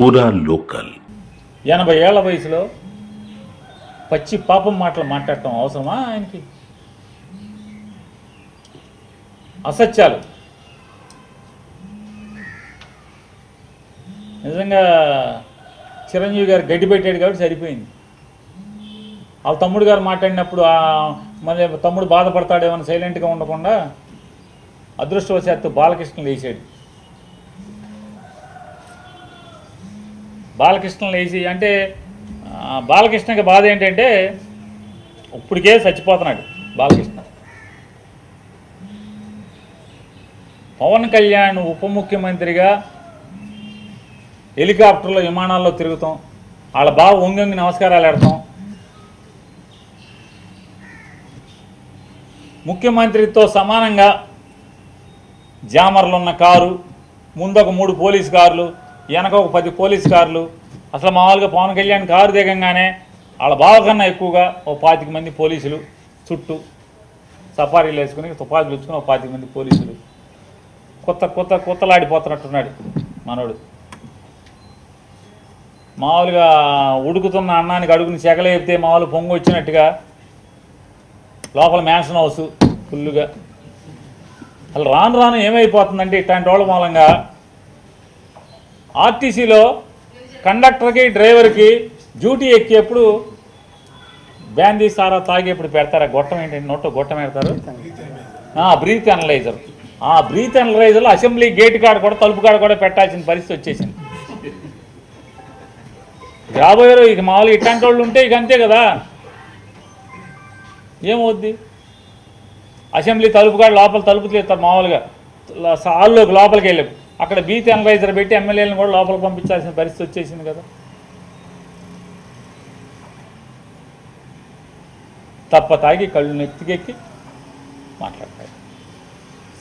పూరా లోకల్. ఎనభై ఏళ్ళ వయసులో పచ్చి పాపం మాటలు మాట్లాడటం అవసరమా ఆయనకి? అసత్యాలు. నిజంగా చిరంజీవి గారు గడ్డి పెట్టాడు కాబట్టి సరిపోయింది. వాళ్ళ తమ్ముడు గారు మాట్లాడినప్పుడు మళ్ళీ తమ్ముడు బాధపడతాడేమని సైలెంట్గా ఉండకుండా అదృష్టవశాత్తు బాలకృష్ణ లేచాడు. బాలకృష్ణ లేచి అంటే బాలకృష్ణకి బాధ ఏంటంటే ఇప్పటికే చచ్చిపోతున్నాడు బాలకృష్ణ. పవన్ కళ్యాణ్ ఉప ముఖ్యమంత్రిగా హెలికాప్టర్లో విమానాల్లో తిరుగుతాం. వాళ్ళ బావ ఒంగొంగి నమస్కారాలు ఆడతాం. ముఖ్యమంత్రితో సమానంగా జామర్లున్న కారు ముందొక మూడు పోలీస్ కార్లు వెనక ఒక పది పోలీస్ కార్లు. అసలు మామూలుగా పవన్ కళ్యాణ్ కారు దిగంగానే వాళ్ళ బావ కన్నా ఎక్కువగా ఓ పాతిక మంది పోలీసులు చుట్టూ సఫారీలు వేసుకుని తుపాకులు ఇచ్చుకుని ఒక పాతిక మంది పోలీసులు. కొత్త కొత్త కొత్తలాడిపోతున్నట్టున్నాడు మనోడు. మామూలుగా ఉడుకుతున్న అన్నానికి అడుగుని చెగలు చెప్తే మామూలు పొంగు వచ్చినట్టుగా లోపల మ్యాన్షన్ హౌస్ ఫుల్లుగా అసలు రాను రాను ఏమైపోతుందంటే ఇట్లాంటి వాళ్ళ మూలంగా ఆర్టీసీలో కండక్టర్కి డ్రైవర్కి డ్యూటీ ఎక్కేప్పుడు బ్యాందీ సారా తాగేప్పుడు పెడతారా? గొట్టం ఏంటంటే నోట్లో గొట్టం పెడతారు? బ్రీత్ అనలైజర్ ఆ బ్రీత్ అనలైజర్లో అసెంబ్లీ గేట్ కాడ కూడా తలుపు కాడ కూడా పెట్టాల్సిన పరిస్థితి వచ్చేసింది. రాబోయే రోజు ఇక మామూలుగా ఇట్లాంటి వాళ్ళు ఉంటే ఇక అంతే కదా. ఏమవుద్ది? అసెంబ్లీ తలుపు కాడ లోపల తలుపు తీస్తారు మామూలుగా. హాల్లోకి లోపలికి వెళ్ళాం అక్కడ బీత్ అనలైజర్ పెట్టి ఎమ్మెల్యేలను కూడా లోపలికి పంపించాల్సిన పరిస్థితి వచ్చేసింది కదా. తప్ప తాగి కళ్ళు నెత్తికెక్కి మాట్లాడతాడు.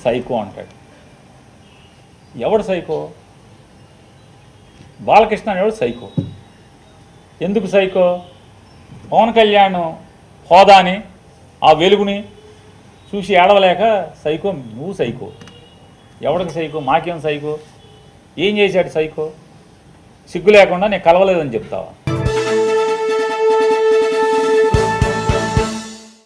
సైకో అంటాడు. ఎవడు సైకో? బాలకృష్ణ అనేవాడు సైకో. ఎందుకు సైకో? పవన్ కళ్యాణ్ హోదాని ఆ వెలుగుని చూసి ఏడవలేక సైకో నువ్వు సైకో. ఎవడికి సైకో? మాకేం సైకో? ఏం చేశాడు సైకో? సిగ్గు లేకుండా నేను కలవలేదని చెప్తావా?